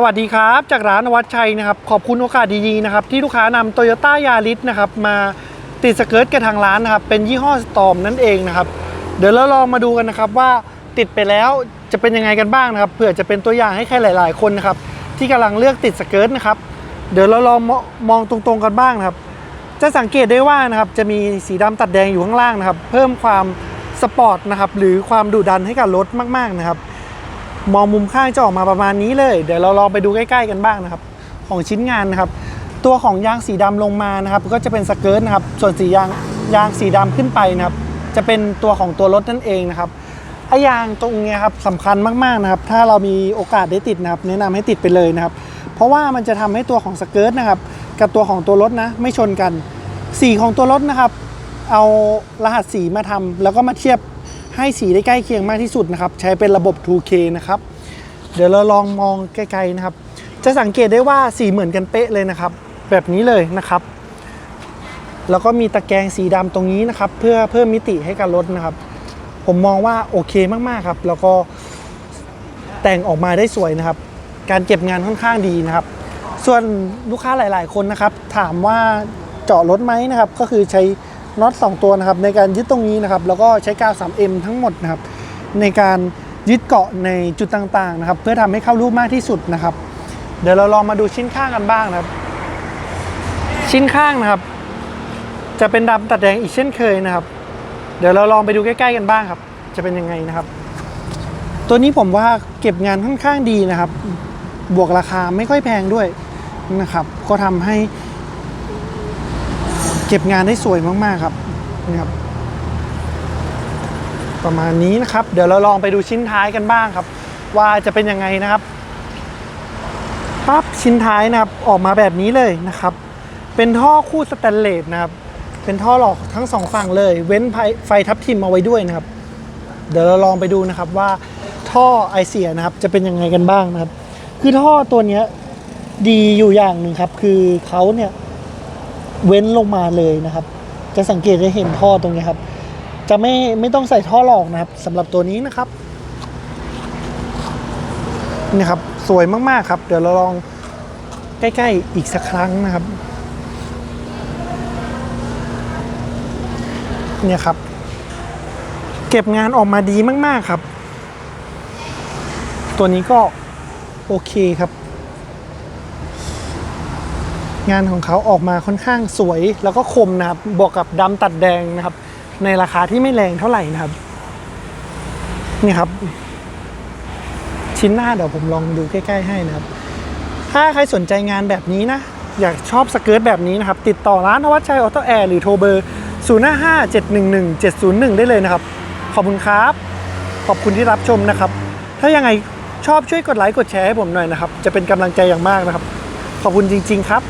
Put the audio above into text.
สวัสดีครับ จากร้านวัดชัยนะครับ ขอบคุณโอกาสดีๆนะครับ ที่ลูกค้านำโตโยต้ายาริสนะครับ มาติดสเกิร์ตกับทางร้านนะครับ เป็นยี่ห้อสตอมนั่นเองนะครับ เดี๋ยวเราลองมาดูกันนะครับว่าติดไปแล้วจะเป็นยังไงกันบ้างนะครับเผื่อจะเป็นตัวอย่างให้ใครหลาย ๆ คนนะครับ ที่กำลังเลือกติดสเกิร์ตนะครับ เดี๋ยวเราลองมองตรงๆกันบ้างนะครับ จะสังเกตได้ว่านะครับจะมีสีดำตัดแดงอยู่ข้างล่างนะครับ เพิ่มความสปอร์ตนะครับหรือความดุดันให้กับรถมากๆนะครับ มองมุมข้างจะออกมาประมาณนี้เลย เดี๋ยวเราลองไปดูใกล้ ๆ กันบ้างนะครับ ของชิ้นงานนะครับ ตัวของยางสีดำลงมานะครับ ก็จะเป็นสเกิร์ตนะครับ ส่วนสียางยางสีดำขึ้นไปนะครับ จะเป็นตัวของตัวรถนั่นเองนะครับไอยางตรงนี้ครับสำคัญมากๆนะครับ ถ้าเรามีโอกาสได้ติดนะครับ แนะนำให้ติดไปเลยนะครับ เพราะว่ามันจะทำให้ตัวของสเกิร์ตนะครับ กับตัวของตัวรถนะ ไม่ชนกัน สีของตัวรถนะครับ เอารหัสสีมาทำแล้วก็มาเทียบ ให้สีได้ใกล้เคียงมากที่สุดนะครับ ใช้เป็นระบบ 2K นะครับ เดี๋ยวเราลองมองไกลๆนะครับ จะสังเกตได้ว่าสีเหมือนกันเป๊ะเลยนะครับ แบบนี้เลยนะครับ แล้วก็มีตะแกรงสีดำตรงนี้นะครับ เพื่อเพิ่มมิติให้กับรถนะครับ ผมมองว่าโอเคมากๆครับ แล้วก็แต่งออกมาได้สวยนะครับ การเก็บงานค่อนข้างดีนะครับ ส่วนลูกค้าหลาย ๆ คนนะครับ ถามว่าเจาะรถไหมนะครับ ก็คือใช้ น็อต2ตัวนะครับในการยึดตรงนี้นะครับแล้วก็ใช้กาว 3M ทั้งหมดนะครับในการยึดเกาะในจุดต่างๆนะครับเพื่อทำให้เข้ารูปมากที่สุดนะครับ เดี๋ยวเราลองมาดูชิ้นข้างกันบ้างนะครับ ชิ้นข้างนะครับ จะเป็นดำตัดแดงอีกเช่นเคยนะครับ เดี๋ยวเราลองไปดูใกล้ๆกันบ้างครับ จะเป็นยังไงนะครับ ตัวนี้ผมว่าเก็บงานค่อนข้างดีนะครับ บวกราคาไม่ค่อยแพงด้วยนะครับ ก็ทำให้ เก็บงานได้สวยมากๆครับนี่ครับ ประมาณนี้นะครับ เดี๋ยวเราลองไปดูชิ้นท้ายกันบ้างครับ ว่าจะเป็นยังไงนะครับปั๊บชิ้นท้ายนะครับออกมาแบบนี้เลยนะครับ เป็นท่อคู่สแตนเลสนะครับ เป็นท่อหลอกทั้งสองฝั่งเลย เว้นไฟไฟทับทิมเอาไว้ด้วยนะครับ เดี๋ยวเราลองไปดูนะครับว่าท่อไอเสียนะครับ จะเป็นยังไงกันบ้างนะครับ คือท่อตัวเนี้ยดีอยู่อย่างหนึ่งครับ คือเขาเนี่ย เว้นลงมาเลยนะครับ จะสังเกตได้เห็นท่อตรงนี้ครับ จะไม่ไม่ต้องใส่ท่อหลอกนะครับสำหรับตัวนี้นะครับนี่ครับสวยมากๆครับ เดี๋ยวเราลองใกล้ๆอีกสักครั้งนะครับเนี่ยครับ เก็บงานออกมาดีมากๆครับ ตัวนี้ก็โอเคครับ งานของเขาออกมาค่อนข้างสวยแล้วก็คมนะครับบวกกับดำตัดแดงนะครับ ในราคาที่ไม่แรงเท่าไหร่นะครับ นี่ครับ ชิ้นหน้าเดี๋ยวผมลองดูใกล้ๆให้นะครับ ถ้าใครสนใจงานแบบนี้นะ อยากชอบสเกิร์ตแบบนี้นะครับ ติดต่อร้านนวัดชัยออโต้แอร์หรือโทรเบอร์ 0 5 5 7 1 1 7 0 1 ได้เลยนะครับ ขอบคุณครับ ขอบคุณที่รับชมนะครับ ถ้ายังไงชอบช่วยกดไลค์กดแชร์ให้ผมหน่อยนะครับ จะเป็นกำลังใจอย่างมากนะครับ ขอบคุณจริง ๆ ครับ